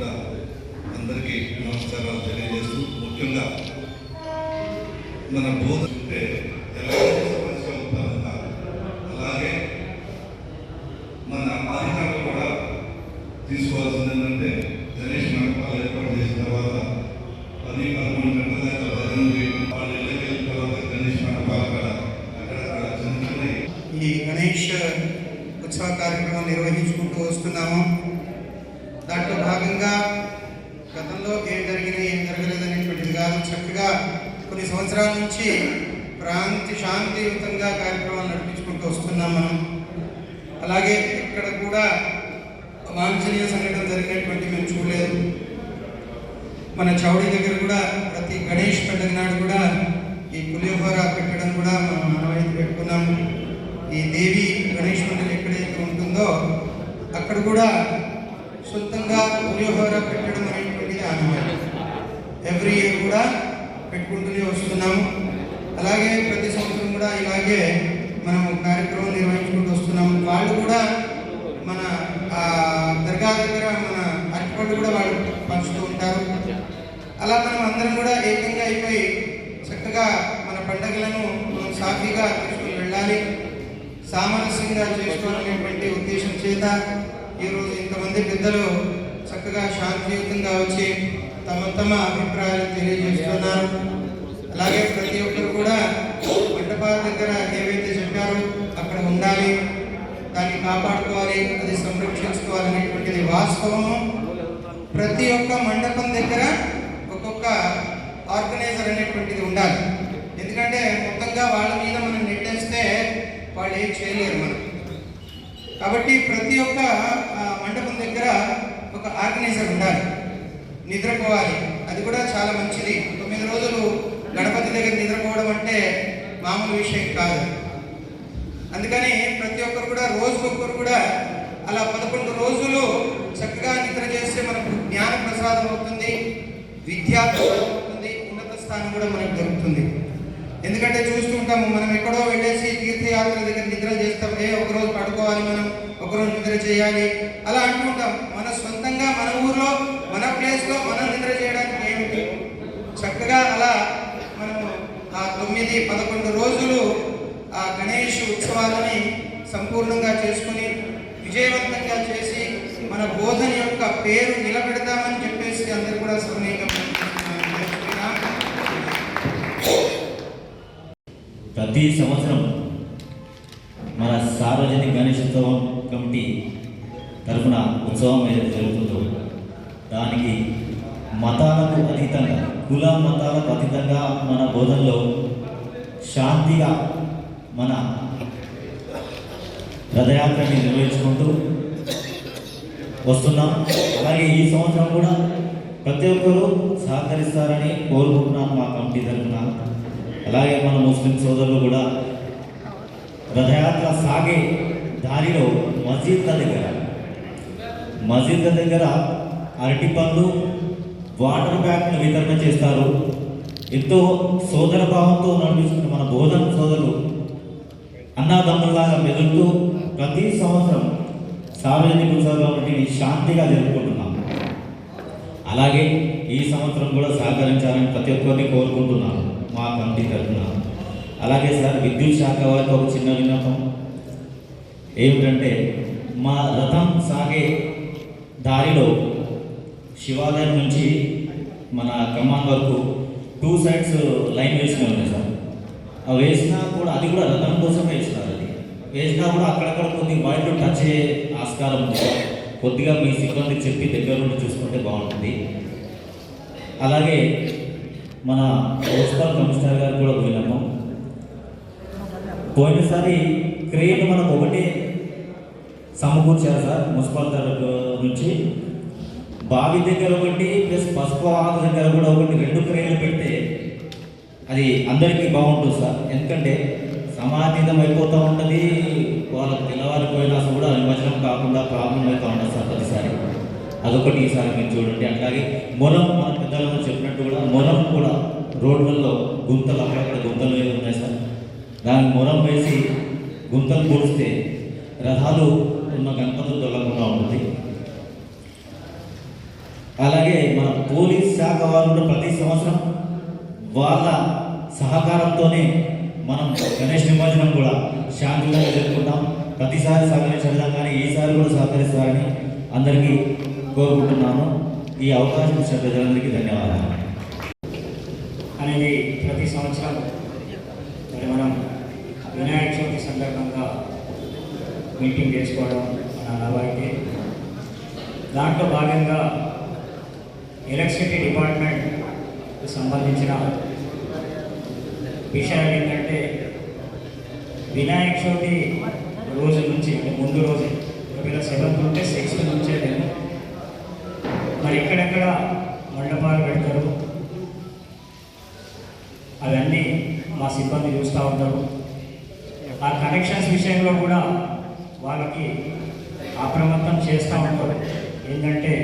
కూడా అందరికీ నమస్కారాలు తెలియజేస్తూ ముఖ్యంగా మన బోధ ఉంటే ఎలాంటి అలాగే మన అధికారులు కూడా తీసుకోవాల్సింది ఏంటంటే కొన్ని సంవత్సరాల నుంచి ప్రాంతి శాంతియుతంగా కార్యక్రమాలు నడిపించుకుంటూ వస్తున్నాం మనం. అలాగే ఇక్కడ కూడా వాంఛనీయ సంఘటన జరిగినటువంటి మేము చూడలేదు. మన చౌడి దగ్గర కూడా ప్రతి గణేష్ పండుగ నాడు కూడా ఈ పులిహోర పెట్టడం కూడా మనం మనమైతే పెట్టుకున్నాము ఈ దేవి గణేష్ మండలి ఎక్కడైతే ఉంటుందో అక్కడ కూడా సొంతంగా పులిహోర పెట్టడం అనేటువంటిది ఆనవాయితీ. ఎవ్రీ ఇయర్ కూడా పెట్టుకుంటూనే వస్తున్నాము. అలాగే ప్రతి సంవత్సరం కూడా ఇలాగే మనం కార్యక్రమం నిర్వహించుకుంటూ వస్తున్నాము. వాళ్ళు కూడా మన ఆ, దర్గా దగ్గర మన అరటిపళ్ళు కూడా వాళ్ళు పంచుతూ ఉంటారు. అలా మనం అందరం కూడా ఏకంగా అయిపోయి చక్కగా మన పండుగలను మనం సాఫీగా తీసుకుని వెళ్ళాలి. సామరస్యంగా చేసుకోవాలనేటువంటి ఉద్దేశం చేత ఈరోజు ఇంతమంది పెద్దలు చక్కగా శాంతియుతంగా వచ్చి తమ తమ అభిప్రాయాలు తెలియజేస్తున్నారు. అలాగే ప్రతి ఒక్కరు కూడా మండపాల దగ్గర ఏవైతే చెప్పారో అక్కడ ఉండాలి. దాన్ని కాపాడుకోవాలి అది సంరక్షించుకోవాలి అనేటువంటిది వాస్తవము. ప్రతి ఒక్క మండపం దగ్గర ఒక్కొక్క ఆర్గనైజర్ అనేటువంటిది ఉండాలి. ఎందుకంటే మొత్తంగా వాళ్ళ మీద మనం నెట్టేస్తే వాళ్ళు ఏం చేయలేరు మనం. కాబట్టి ప్రతి ఒక్క మండపం దగ్గర ఒక ఆర్గనైజర్ ఉండాలి. నిద్రపోవాలి. అది కూడా చాలా మంచిది. తొమ్మిది రోజులు గణపతి దగ్గర నిద్రపోవడం అంటే మామూలు విషయం కాదు. అందుకని ప్రతి ఒక్కరు కూడా రోజుకొకరు కూడా అలా పదకొండు రోజులు చక్కగా నిద్ర చేస్తే మనకు జ్ఞాన ప్రసాదం అవుతుంది విద్యా ప్రసాదం అవుతుంది ఉన్నత స్థానం కూడా మనకు దొరుకుతుంది. ఎందుకంటే చూస్తుంటాము మనం ఎక్కడో వెళ్ళేసి తీర్థయాత్ర దగ్గర నిద్ర చేస్తాం ఏ ఒకరోజు పడుకోవాలి మనం ఒకరోజు నిద్ర చేయాలి అలా అంటుంటాం మన సొంతంగా మన ఊర్లో మన ప్లేస్లో మనం నిద్ర చేయడానికి ఏమిటి? చక్కగా అలా మనము ఆ తొమ్మిది పదకొండు రోజులు ఆ గణేష్ ఉత్సవాలని సంపూర్ణంగా చేసుకుని విజయవంతంగా చేసి మన బోధన యొక్క పేరు నిలబెడతామని చెప్పేసి అందరు కూడా సమయంగా ప్రతి సంవత్సరం మన సార్వజనిక గణేశోత్సవం కమిటీ తరఫున ఉత్సవం ఏదైతే జరుగుతుంది దానికి మతాలకు అతీతంగా కుల మతాలకు అతీతంగా మన బోధనలో శాంతిగా మన రథయాత్రని నిర్వహించుకుంటూ వస్తున్నాం. అలాగే ఈ సంవత్సరం కూడా ప్రతి ఒక్కరూ సహకరిస్తారని కోరుకుంటున్నాను మా కమిటీ తరఫున. అలాగే మన ముస్లిం సోదరులు కూడా రథయాత్ర సాగే దారిలో మసీద్ దగ్గర మసీద్ దగ్గర అరటి పండ్లు వాటర్ బ్యాగ్ను వితరణ చేస్తారు. ఎంతో సోదర భావంతో నడిపిస్తున్న మన బోధన సోదరులు అన్నాదమ్ముల్లాగా మెదులుతూ ప్రతి సంవత్సరం సార్వజనిక ఉత్సవాలు వంటివి శాంతిగా జరుపుకుంటున్నాం అలాగే ఈ సంవత్సరం కూడా సహకరించాలని ప్రతి ఒక్కరిని కోరుకుంటున్నాను మా కమిటీ తరఫున. అలాగే సార్ విద్యుత్ శాఖ వారికి ఒక చిన్న విన్నపం. ఏమిటంటే మా రథం సాగే దారిలో శివాలయం నుంచి మన కమాన్ వరకు టూ సైడ్స్ లైన్ వేసిన ఉన్నాయి సార్. అవి వేసినా కూడా అది కూడా రథం కోసం వేసినారు అది. వేసినా కూడా అక్కడక్కడ కొద్ది వైర్లు టచ్ అయ్యే ఆస్కారం ఉంది కొద్దిగా మీ సిబ్బందికి చెప్పి దగ్గర ఉండి చూసుకుంటే బాగుంటుంది. అలాగే మన మున్సిపల్ కమిషనర్ గారు కూడా పోయినాము. పోయినసారి క్రియేట్ మనకు ఒకటే సమకూర్చారు సార్ మున్సిపల్ తరఫు నుంచి. బావి దగ్గర ఒకటి ప్లస్ పసుపు ఆకు దగ్గర కూడా ఒకటి రెండు క్రెయిన్లు పెడితే అది అందరికీ బాగుంటుంది సార్. ఎందుకంటే సమాధితం అయిపోతూ ఉంటుంది వాళ్ళకి తెల్లవారిపోయినా కూడా నిమజ్జనం కాకుండా ప్రాబ్లం అవుతూ ఉంటుంది సార్ ప్రతిసారి. అదొకటి ఈసారి మీరు చూడండి. అట్లాగే మొలం మన పెద్దలను చెప్పినట్టు కూడా మొలం కూడా రోడ్లలో గుంతలు అక్కడక్కడ గుంతలు వేసి ఉన్నాయి సార్. దానికి మొరం వేసి గుంతలు పూడిస్తే రథాలు ఉన్న గణపతులు దొరకకుండా ఉంటుంది. అలాగే మన పోలీస్ శాఖ వారు కూడా ప్రతి సంవత్సరం వాళ్ళ సహకారంతోనే మనం గణేష్ నిమజ్జనం కూడా శాంతిగా జరుపుకుంటాం. ప్రతిసారి సహకరించడం కానీ ఈసారి కూడా సహకరిస్తారని అందరికీ కోరుకుంటున్నాను. ఈ అవకాశం ఇచ్చిన ప్రజలందరికీ ధన్యవాదాలు. అనేది ప్రతి సంవత్సరం మరి మనం వినాయక చవితి సందర్భంగా మీటింగ్ చేసుకోవడం మన దాంట్లో భాగంగా ఎలక్ట్రిసిటీ డిపార్ట్మెంట్కి సంబంధించిన విషయాలు ఏంటంటే వినాయక చవితి రోజు నుంచి ముందు రోజు ఒకవేళ సెవెంత్ ఉంటే సిక్స్త్ నుంచే నేను. మరి ఎక్కడెక్కడ మండపాలు పెడతారు? అవన్నీ మా సిబ్బంది చూస్తూ ఉంటారు. ఆ కనెక్షన్స్ విషయంలో కూడా వాళ్ళకి అప్రమత్తం చేస్తూ ఉంటారు. ఏంటంటే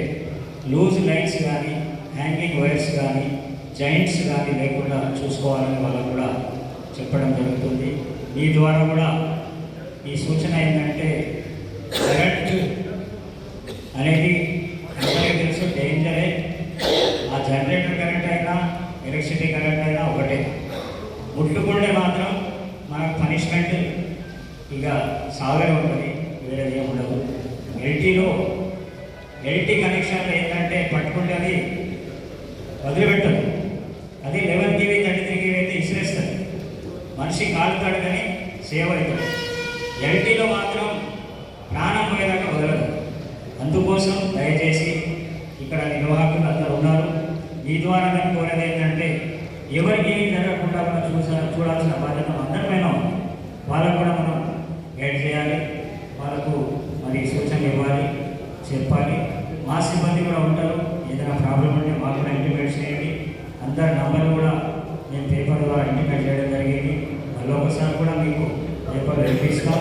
లూజ్ లైన్స్ కానీ హ్యాంగింగ్ వైర్స్ కానీ జాయింట్స్ కానీ లేకుండా చూసుకోవాలని వాళ్ళకు కూడా చెప్పడం జరుగుతుంది. ఈ ద్వారా కూడా ఈ సూచన ఏంటంటే కరెంట్ అనేది అందరికీ తెలుసు డేంజరే. ఆ జనరేటర్ కరెంట్ అయినా ఎలక్ట్రిసిటీ కరెంట్ అయినా ఒకటే. ముట్టుకుంటే మాత్రం మనకు పనిష్మెంట్ ఇక సాగరే ఉంటుంది వేరే ఏమి ఉండదు. ఎల్టీలో ఎల్టీ కనెక్షన్లో ఏంటంటే పట్టుకుంటే అది వదిలిపెట్టదు. అది eleven KV thirty three KV అయితే ఇసిరేస్తుంది. మనిషి కాలుతాడు కానీ సేవ్ అవుతుంది ఎల్టీలో మాత్రం ప్రాణం పోయేదాకా వదలదు. అందుకోసం దయచేసి ఇక్కడ నిర్వాహకులు అందరూ ఉన్నారు. ఈ ద్వారా నేను కోరేది ఏంటంటే ఎవరికి జరగకుండా మనం చూసా చూడాల్సిన బాధ్యత అందరిపైన వాళ్ళకు కూడా మనం గైడ్ చేయాలి. వాళ్ళకు చెప్పాలి. మా సిబ్బంది కూడా ఉంటారు. ఏదైనా ప్రాబ్లం ఉంటే మాకు కూడా ఇంటిమేట్ చేయండి. అందరి నంబర్ కూడా నేను పేపర్ ద్వారా ఇంటిమేట్ చేయడం జరిగింది. మళ్ళీ ఒకసారి కూడా మీకు పేపర్ వెరిపిస్తాం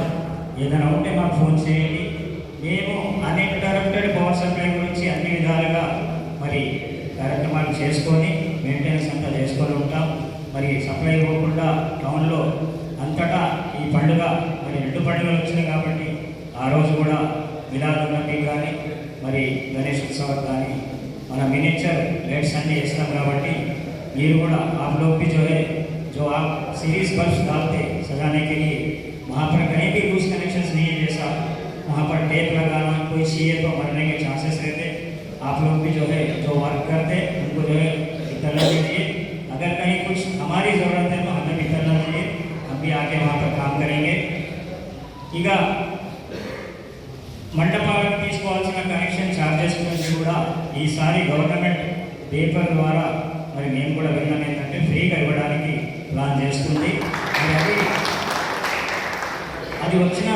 ఏదైనా ఉంటే మాకు ఫోన్ చేయండి. మేము అనేక డైరెక్టెడ్ పవర్ సప్లై గురించి అన్ని విధాలుగా మరి కార్యక్రమాలు చేసుకొని మెయింటెనెన్స్ అంతా చేసుకొని ఉంటాం. మరి సప్లై ఇవ్వకుండా టౌన్లో అంతటా ఈ పండుగ మరి రెండు పండుగలు వచ్చినాయి కాబట్టి ఆ రోజు కూడా విలాదున్నవి కానీ మరి గణేష్ ఉత్సవం కానీ మన మినిచర్ లైట్స్ అన్నీ వేస్తాం కాబట్టి మీరు కూడా आप लोग भी जो है जो आप सीरीज बल्ब डालते सजाने के लिए वहाँ पर कहीं भी लूज कनेक्शंस नहीं है जैसा वहाँ पर टेप लगाना कोई चाहिए तो मरने के चांसेस रहते आप लोग भी जो है जो वर्क करते उनको जो है इतना दीजिए अगर कहीं कुछ हमारी ज़रूरत है तो हमें भी करना चाहिए हम भी आके वहाँ पर काम करेंगे ಈಗ మండపాలకు ఈసారి గవర్నమెంట్ పేపర్ ద్వారా మరి మేము కూడా విన్నాం ఏంటంటే ఫ్రీగా ఇవ్వడానికి ప్లాన్ చేస్తుంది. మరి అది అది వచ్చిన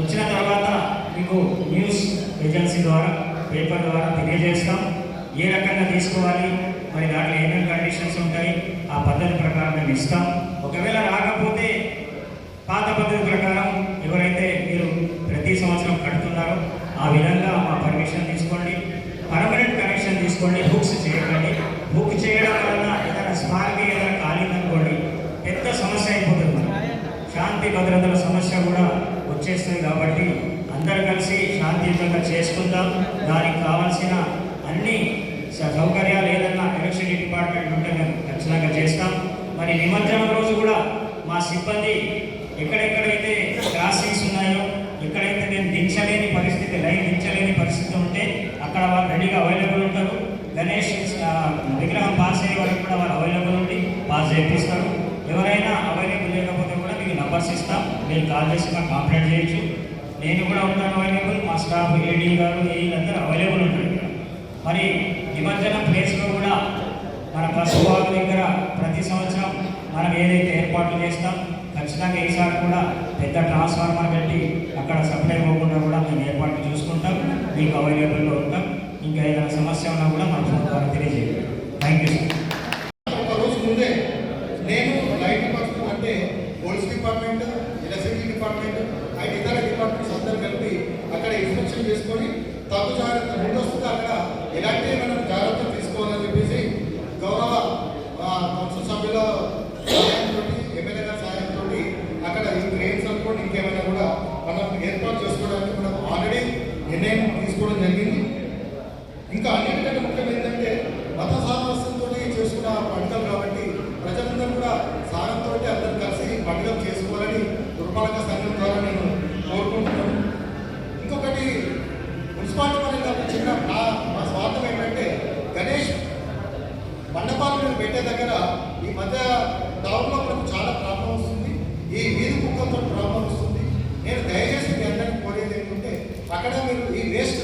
వచ్చిన తర్వాత మీకు న్యూస్ ఏజెన్సీ ద్వారా పేపర్ ద్వారా తెలియజేస్తాం. ఏ రకంగా తీసుకోవాలి మరి దాంట్లో ఏమేమి కండిషన్స్ ఉంటాయి ఆ పద్ధతి ప్రకారం మేము ఇస్తాం. ఒకవేళ రాకపోతే పాత పద్ధతి ప్రకారం ఎవరైతే మీరు ప్రతి సంవత్సరం కడుతున్నారో ఆ విధంగా మా పర్మిషన్ తీసుకోండి. పర్మనెంట్ కనెక్షన్ తీసుకోండి బుక్స్ చేయకండి బుక్ చేయడం వలన ఏదైనా స్పార్క్ ఏదైనా కాలిందనుకోండి పెద్ద సమస్య అయిపోతుంది శాంతి భద్రతల సమస్య కూడా వచ్చేస్తుంది కాబట్టి అందరూ కలిసి శాంతియుతంగా చేసుకుందాం. దానికి కావాల్సిన అన్ని స- సౌకర్యాలు ఏదన్నా కనెక్షన్ డిపార్ట్మెంట్ ఉంటే మేము ఖచ్చితంగా చేస్తాం. మరి నిమజ్జనం రోజు కూడా మా సిబ్బంది ఎక్కడెక్కడైతే క్రాసింగ్స్ ఉన్నాయో ఎక్కడైతే నేను దించలేని పరిస్థితి లైన్ దించలేని పరిస్థితి ఉంటే అక్కడ వాళ్ళు రెడీగా అవైలబుల్ ఉంటారు. గణేష్ విగ్రహం పాస్ అయ్యే వరకు కూడా వాళ్ళు అవైలబుల్ ఉండి పాస్ చేపిస్తారు ఎవరైనా అవైలబుల్ లేకపోతే కూడా మీకు నంబర్స్ ఇస్తాం. మీరు కాల్ చేసి మాకు కంప్లైంట్ చేయొచ్చు. నేను కూడా ఉంటాను అవైలబుల్. మా స్టాఫ్ ఏడీ గారు వీళ్ళందరూ అవైలబుల్ ఉంటారు మరి నిమజ్జనం ప్లేస్లో కూడా మన బస్సు వాళ్ళ దగ్గర ప్రతి సంవత్సరం మనం ఏదైతే ఏర్పాట్లు చేస్తాం ఖచ్చితంగా ఈసారి కూడా పెద్ద ట్రాన్స్ఫార్మర్ పెట్టి అక్కడ సప్లై పోకుండా కూడా మేము ఏర్పాటు చూసుకుంటాం. మీకు అవైలబుల్లో ఉంటాం. ఇంకా ఏదైనా సమస్య ఉన్నా కూడా మా ఫోన్ ద్వారా తెలియజేయండి. థ్యాంక్ యూ సార్ ఒక రోజు ముందే నేను లైట్ డిపార్ట్మెంట్ అంటే police department electricity department and ఇతర డిపార్ట్మెంట్స్ అందరూ కలిపి అక్కడ ఇన్స్పెక్షన్ చేసుకొని తగు జాగ్రత్త ముందొస్తుంది అక్కడ ఎలాంటి మనం జాగ్రత్తలు తీసుకోవాలని చెప్పేసి గౌరవ ఆ, కౌన్సిల్ సభ్యుల సహాయంతో ఎమ్మెల్యే గారి సహాయంతో అక్కడ ఈ ట్రైన్స్ అనుకోండి ఇంకేమైనా కూడా మనం ఏర్పాటు చేసుకోవడానికి మనం ఆల్రెడీ నిర్ణయం తీసుకోవడం జరిగింది ఇంకా అన్నిటికంటే ముఖ్యం ఏంటంటే మత సామరస్యంతో చేసుకున్న పండుగలు కాబట్టి ప్రజలందరూ కూడా సారంతో అందరూ కలిసి పండుగలు చేసుకోవాలని దుర్పాలక సంఘం ద్వారా నేను కోరుకుంటున్నాను ఇంకొకటి మున్సిపాలిటీ పరంగా ఒక చిన్న నా మా స్వార్థం ఏంటంటే గణేష్ మండపాలు మేము పెట్టే దగ్గర ఈ మధ్య టౌన్లో మనకు చాలా ప్రాబ్లం వస్తుంది ఈ వీధి కుక్కలతో ప్రాబ్లం వస్తుంది నేను దయచేసి మీ అందరికీ కోరేది ఏంటంటే అక్కడ మీరు ఈ వేస్ట్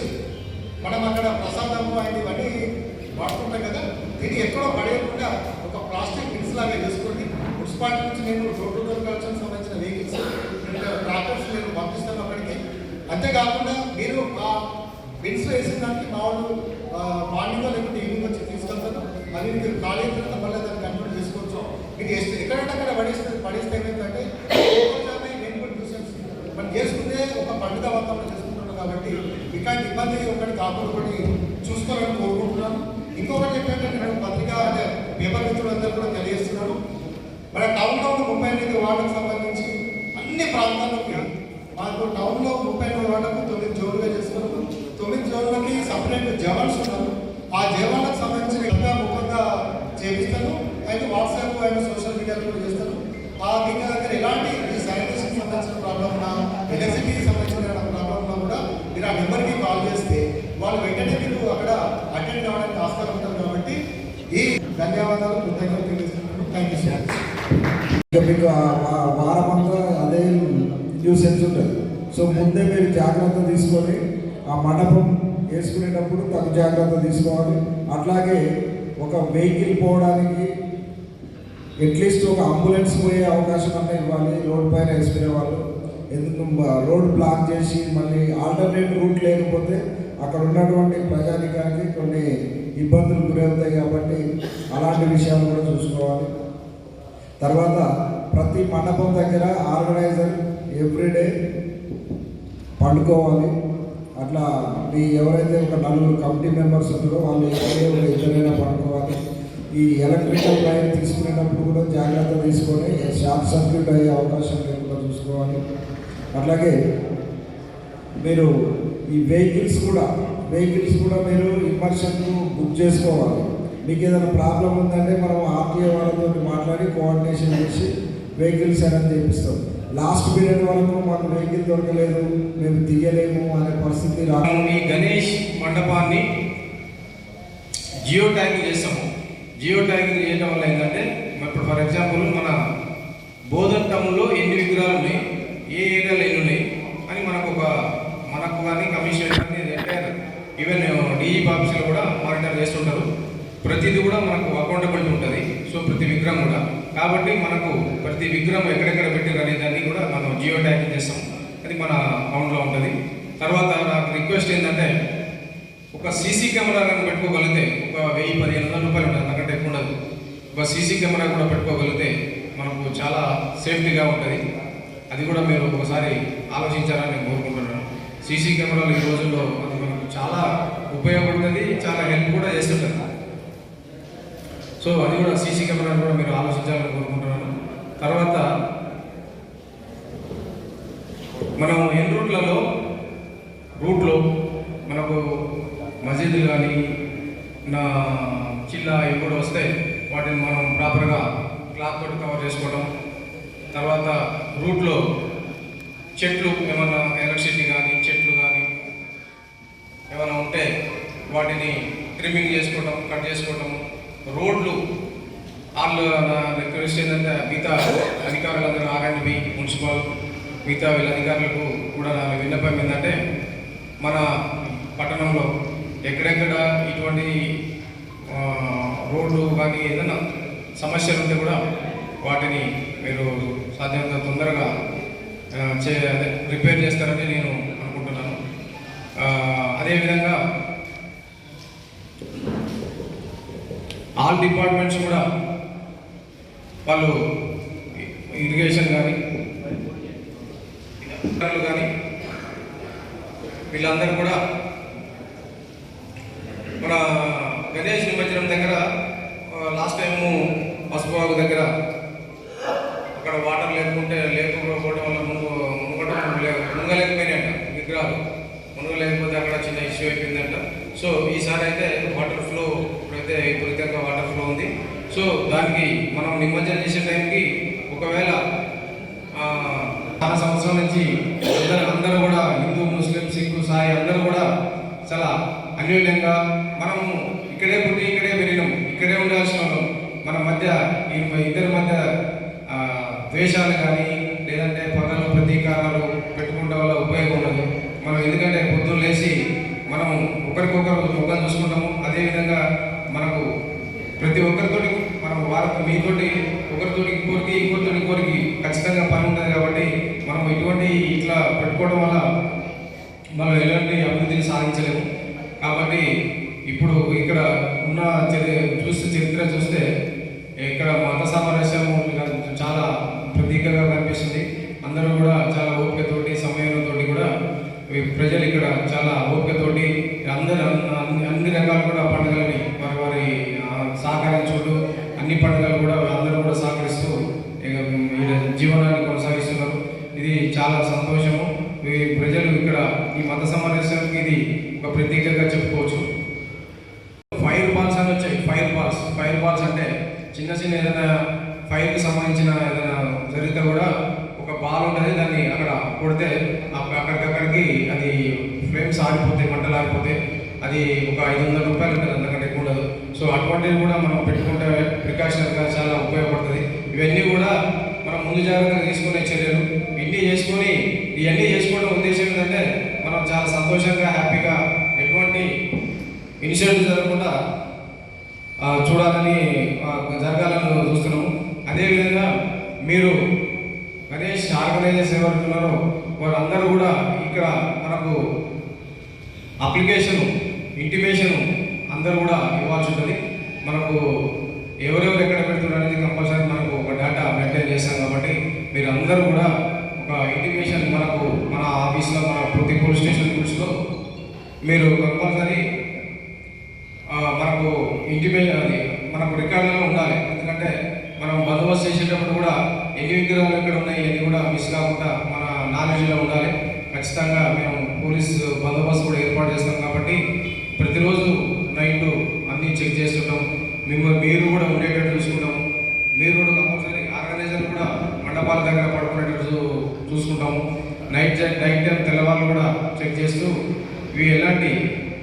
మనం అక్కడ ప్రసాదము అండ్ ఇవన్నీ వాడుకుంటాం కదా దీన్ని ఎక్కడో పడేయకుండా ఒక ప్లాస్టిక్ బిన్స్ లాగా చేసుకోండి మున్సిపాలిటీ నుంచి నేను రోడ్డు దొరకాల్సిన సంబంధించిన వెహికల్స్ ట్రాక్టర్స్ నేను పంపిస్తాను అక్కడికి. అంతేకాకుండా మీరు ఆ బిన్స్ వేసిన దానికి మా వాళ్ళు మార్నింగ్ లేకుంటే ఈవినింగ్ వచ్చి తీసుకెళ్తాను మరి మీరు ఖాళీ తర్వాత మళ్ళీ దాన్ని కంప్లీట్ చేసుకోవచ్చు. మీకు ఎక్కడంటే అక్కడ పడేస్తే కూడా ఏమైందంటే మనం చేసుకుంటే ఒక పండుగ వాతావరణం చేసుకుంటున్నాం కాబట్టి ఇక్కడ ఇబ్బంది ఒకటి కాపాడుకొని ఒకటి చూసుకోవాలని కోరుకుంటున్నాను. ఇంకొకటి ఏంటంటే నేను పత్రిక అంటే పేపర్ మిత్రులందరూ కూడా తెలియజేస్తున్నాను మన టౌన్లో ఉన్న ముప్పై ఎనిమిది వార్డుకు సంబంధించి అన్ని ప్రాంతాల్లోకి మాకు టౌన్లో ముప్పై ఎనిమిది వార్డులకు తొమ్మిది జోన్లుగా చేసుకున్నాము తొమ్మిది జోన్లకి సపరేట్ జవాన్స్ ఉన్నారు. ఆ జవాన్లకు సంబంధించిన ఇంకా ముఖంగా చేపిస్తాను అయితే వాట్సాప్ అండ్ సోషల్ మీడియాలో కూడా చేస్తాను ఆ మీకు దగ్గర ఎలాంటి ఈ శానిటేషన్ సంబంధించిన ప్రాబ్లం ఉన్నా ఎలక్ట్రిసిటీకి సంబంధించిన ప్రాబ్లం ఉన్నా కూడా మీరు ఆ నెంబర్కి కాల్ చేస్తే వాళ్ళు వెంటనే మీరు అక్కడ అటెండ్ కావడానికి ఆస్కారం ఉంటుంది కాబట్టి ఈ ధన్యవాదాలు. కృతజ్ఞతలు తెలియజేస్తున్నాను. థ్యాంక్ యూ సార్ ఇక మీకు వారమంతా వారం అంతా అదే న్యూసెన్స్ ఉంటుంది. సో ముందే మీరు జాగ్రత్త తీసుకొని ఆ మండపం వేసుకునేటప్పుడు తగు జాగ్రత్త తీసుకోవాలి. అట్లాగే ఒక వెహికల్ పోవడానికి అట్లీస్ట్ ఒక అంబులెన్స్ పోయే అవకాశం అన్న ఇవ్వాలి రోడ్ పైన వేసుకునే వాళ్ళు. ఎందుకు రోడ్డు రోడ్ బ్లాక్ చేసి మళ్ళీ ఆల్టర్నేట్ రూట్ లేకపోతే అక్కడ ఉన్నటువంటి ప్రజానికానికి కొన్ని ఇబ్బందులు గురవుతాయి కాబట్టి అలాంటి విషయాలు కూడా చూసుకోవాలి. తర్వాత ప్రతి మండపం దగ్గర ఆర్గనైజర్ ఎవ్రీడే పండుకోవాలి. అట్లా మీ ఎవరైతే ఒక నలుగురు కమిటీ మెంబర్స్ ఉంటారో వాళ్ళు ఎవరే ఒక ఇద్దరైనా పండుకోవాలి. ఈ ఎలక్ట్రికల్ లైన్ తీసుకునేటప్పుడు కూడా జాగ్రత్త తీసుకొని షార్ట్ సర్క్యూట్ అయ్యే అవకాశం లేకుండా చూసుకోవాలి. అట్లాగే మీరు ఈ వెహికల్స్ కూడా వెహికల్స్ కూడా మీరు ఇమర్షన్కు బుక్ చేసుకోవాలి. మీకు ఏదైనా ప్రాబ్లం ఉందంటే మనం ఆర్టీఏ వాళ్ళతో మాట్లాడి కోఆర్డినేషన్ చేసి వెహికల్స్ అనేది చేపిస్తాం. లాస్ట్ పీరియడ్ వరకు మాకు వెహికల్ దొరకలేదు మేము దిగలేము అనే పరిస్థితి రా గణేష్ మండపాన్ని జియో ట్యాగింగ్ చేస్తాము. జియో ట్యాగింగ్ చేయడం వల్ల ఏంటంటే ఇప్పుడు ఫర్ ఎగ్జాంపుల్ మన బోధన్ టౌన్లో ఎన్ని విగ్రహాలు ఉన్నాయి ఏ ఏరియాలో ఎన్ని ఉన్నాయి అని మనకు ఒక మనకు కానీ కమిషన్ కానీ ఈవెన్ డిఈ ఆఫీసులో కూడా మానిటర్ చేస్తుంటారు. ప్రతిదీ కూడా మనకు అకౌంటబిలిటీ ఉంటుంది. సో ప్రతి విగ్రహం కూడా. కాబట్టి మనకు ప్రతి విగ్రహం ఎక్కడెక్కడ పెట్టారు అనే దాన్ని కూడా మనం జియో ట్యాగింగ్ చేస్తాం. అది మన అకౌంట్లో ఉంటుంది. తర్వాత నాకు రిక్వెస్ట్ ఏంటంటే ఒక సీసీ కెమెరా కానీ పెట్టుకోగలిగితే ఒక వెయ్యి పదిహేను వందల రూపాయలు ఉంటుంది. అంతకంటే ఎక్కువ ఉండదు. ఒక సీసీ కెమెరా కూడా పెట్టుకోగలిగితే మనకు చాలా సేఫ్టీగా ఉంటుంది. అది కూడా మీరు ఒకసారి ఆలోచించాలని నేను కోరుకుంటున్నాను. సీసీ కెమెరాలు ఈ రోజుల్లో అది మనకు చాలా ఉపయోగపడుతుంది. చాలా హెల్ప్ కూడా చేస్తుంటుంది. సో అది కూడా సీసీ కెమెరా కూడా మీరు ఆలోచించాలని కోరుకుంటున్నాను. తర్వాత మనం ఎన్ని రూట్లలో రూట్లో మనకు మసీదులు కానీ నా చిల్లా ఇవి కూడా వస్తాయి వాటిని మనం ప్రాపర్గా క్లాత్ తోటి కవర్ చేసుకోవడం తర్వాత రూట్లో చెట్లు ఏమన్నా ఎలక్ట్రిసిటీ కానీ చెట్లు కానీ ఏమైనా ఉంటే వాటిని ట్రిమ్మింగ్ చేసుకోవటం కట్ చేసుకోవటము. రోడ్లు వాళ్ళు నా రిక్వెస్ట్ ఏంటంటే మిగతా అధికారులందరూ ఆర్ఎండ్బి మున్సిపల్ మిగతా వీళ్ళ అధికారులకు కూడా నా విన్నపం ఏంటంటే మన పట్టణంలో ఎక్కడెక్కడ ఇటువంటి రోడ్లు కానీ ఏదైనా సమస్యలు ఉంటే కూడా వాటిని మీరు సాధ్యమైనంత తొందరగా చే రిపేర్ చేస్తారని నేను అనుకుంటున్నాను. అదేవిధంగా ఆల్ డిపార్ట్మెంట్స్ కూడా వాళ్ళు ఇరిగేషన్ కానీ కానీ వీళ్ళందరూ కూడా మన గణేష్ నిమజ్జనం దగ్గర లాస్ట్ టైము పసుపువాగు దగ్గర అక్కడ వాటర్ లేకుంటే లేకపోవడం వల్ల మునుగు మునగటం లే- విగ్రహాలు. మునగలేకపోతే అక్కడ చిన్న ఇష్యూ అయిపోయిందంట. సో ఈసారి అయితే వాటర్ ఫ్లో విపరీతంగా వాటర్ ఫ్లో ఉంది. సో దానికి మనం నిమజ్జనం చేసే టైంకి ఒకవేళ ఆ, చాలా సంవత్సరాల నుంచి అందరూ అందరూ కూడా హిందూ ముస్లిం సిక్కు సాయి అందరూ కూడా చాలా అన్యోన్యంగా మనం ఇక్కడే పుట్టి ఇక్కడే పెరిగినాం ఇక్కడే ఉండాల్సిన మన మధ్య ఈ ఇద్దరి మధ్య ద్వేషాలు కానీ లేదంటే పగలు ప్రతీకారాలు పెట్టుకుంటే వల్ల ఉపయోగం ఉండదు. మనం ఎందుకంటే పొద్దున్న లేచి మనం ఒకరికొకరు ముఖం చూసుకుంటాము. అదేవిధంగా ప్రతి ఒక్కరితో మనం వాళ్ళకు మీతోటి ఒకరితోటి ఇంకోరికి ఇంకోరితో ఇంకోరికి ఖచ్చితంగా పని ఉంటుంది కాబట్టి మనం ఇటువంటి ఇట్లా పెట్టుకోవడం వల్ల మనం ఎలాంటి అభివృద్ధిని సాధించలేము. కాబట్టి ఇప్పుడు ఇక్కడ ఉన్న చరి- చూస్తే చరిత్ర చూస్తే ఇక్కడ మత సామరస్యము చాలా ప్రతీకగా కనిపిస్తుంది అందరూ కూడా చాలా ఓపికతోటి సమయంతో కూడా ఈ ప్రజలు ఇక్కడ చాలా ఓపికతోటి అందరు అన్ని అన్ని రకాల కూడా పండుగలని వారి వారి ఆ, సహకరించుకుంటూ అన్ని పండుగలు కూడా అందరూ కూడా సహకరిస్తూ ఇక ఈ జీవనాన్ని కొనసాగిస్తున్నారు ఇది చాలా సంతోషము ఈ ప్రజలు ఇక్కడ ఈ మత సమావేశానికి ఇది ఒక ప్రత్యేకంగా చెప్పుకోవచ్చు. ఫైర్ బాల్స్ అని వచ్చాయి. ఫైర్ బాల్స్ ఫైర్ బాల్స్ అంటే చిన్న చిన్న ఏదైనా ఫైర్కి సంబంధించిన ఏదైనా జరిగితే కూడా ఒక బాల్ ఉంటుంది. దాన్ని అక్కడ కొడితే అక్కడికక్కడికి అది ఫ్లేమ్స్ ఆరిపోతాయి మంటలు ఆరిపోతాయి అది ఒక ఐదు వందల రూపాయలు ఉంటుంది. అంతకంటే ఎక్కువ ఉండదు. సో అటువంటివి కూడా మనం పెట్టుకుంటే ప్రికాషన్గా చాలా ఉపయోగపడుతుంది. ఇవన్నీ కూడా మనం ముందు జాగ్రత్తగా తీసుకునే చర్యలు. ఇన్ని చేసుకొని ఇవన్నీ చేసుకోవడం ఉద్దేశం ఏంటంటే మనం చాలా సంతోషంగా హ్యాపీగా ఎటువంటి ఇన్సిడెంట్ జరగకుండా చూడాలని జరగాలని చూస్తున్నాము. అదేవిధంగా మీరు గణేష్ ఆర్గనైజర్స్ ఎవరు ఉన్నారో వారందరూ కూడా ఇక్కడ మనకు అప్లికేషన్ ఇంటిమేషన్ అందరూ కూడా ఇవ్వాల్సి ఉంటుంది. మనకు ఎవరెవరు ఎక్కడ పెడుతున్నారు అనేది కంపల్సరీ మనకు ఒక డేటా మెయింటైన్ చేస్తాం కాబట్టి మీరు అందరూ కూడా ఇంటిమేషన్ మనకు మన ఆఫీస్లో మన ప్రతి పోలీస్ స్టేషన్ రూల్స్లో మీరు కంపల్సరీ మనకు ఇంటిమేషన్ అది మనకు రికార్డులో ఉండాలి. ఎందుకంటే మనం బందోబస్తు చేసేటప్పుడు కూడా ఎన్ని విగ్రహాలు ఇక్కడ ఉన్నాయి ఇవన్నీ కూడా మిస్ కాకుండా మన నాలెడ్జ్లో ఉండాలి. ఖచ్చితంగా మేము పోలీస్ బందోబస్తు కూడా ఏర్పాటు చేస్తాం కాబట్టి ప్రతిరోజు నైట్ అన్నీ చెక్ చేస్తుంటాం. మేము మీరు కూడా ఉండేటట్టు చూసుకుంటాం మీరు కూడా కంపల్సరీ ఆర్గనైజర్ కూడా మండపాల దగ్గర పడుకునేటట్టు చూ- చూసుకుంటాము. నైట్ నైట్ టైం తెల్లవాళ్ళు కూడా చెక్ చేస్తూ ఇవి ఎలాంటి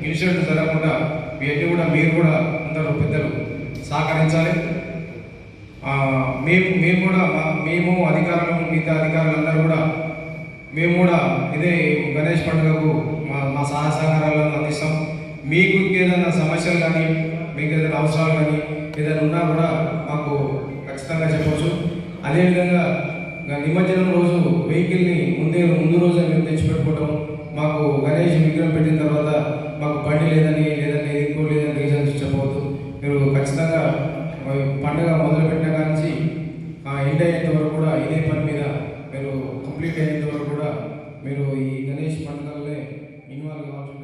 ఇన్సిడెంట్ జరగకుండా ఇవన్నీ కూడా మీరు కూడా అందరూ పెద్దలు సహకరించాలి. మేము మేము కూడా మా- మేము అధికారులు మిగతా అధికారులందరూ కూడా మేము కూడా ఇదే గణేష్ పండుగకు మా మా సహాయ సహకారాలను అందిస్తాం. మీకు ఏదైనా సమస్యలు కానీ మీకు ఏదైనా అవసరాలు కానీ ఏదైనా ఉన్నా కూడా మాకు ఖచ్చితంగా చెప్పవచ్చు అదేవిధంగా నిమజ్జనం రోజు వెహికల్ని ముందే ముందు రోజే మేము తెచ్చిపెట్టుకోవటం మాకు గణేష్ విగ్రహం పెట్టిన తర్వాత మాకు బండి లేదని లేదని ఇంకో లేదని రీజన్స్ చెప్పవద్దు. మీరు ఖచ్చితంగా పండుగ మొదలుపెట్టిన కాంచి ఎండ్ అయ్యేంత వరకు కూడా ఇదే పని మీద మీరు కంప్లీట్ అయ్యేంత వరకు కూడా మీరు ఈ గణేష్ పండుగలనే ఇన్వాల్వ్ కావాల్సి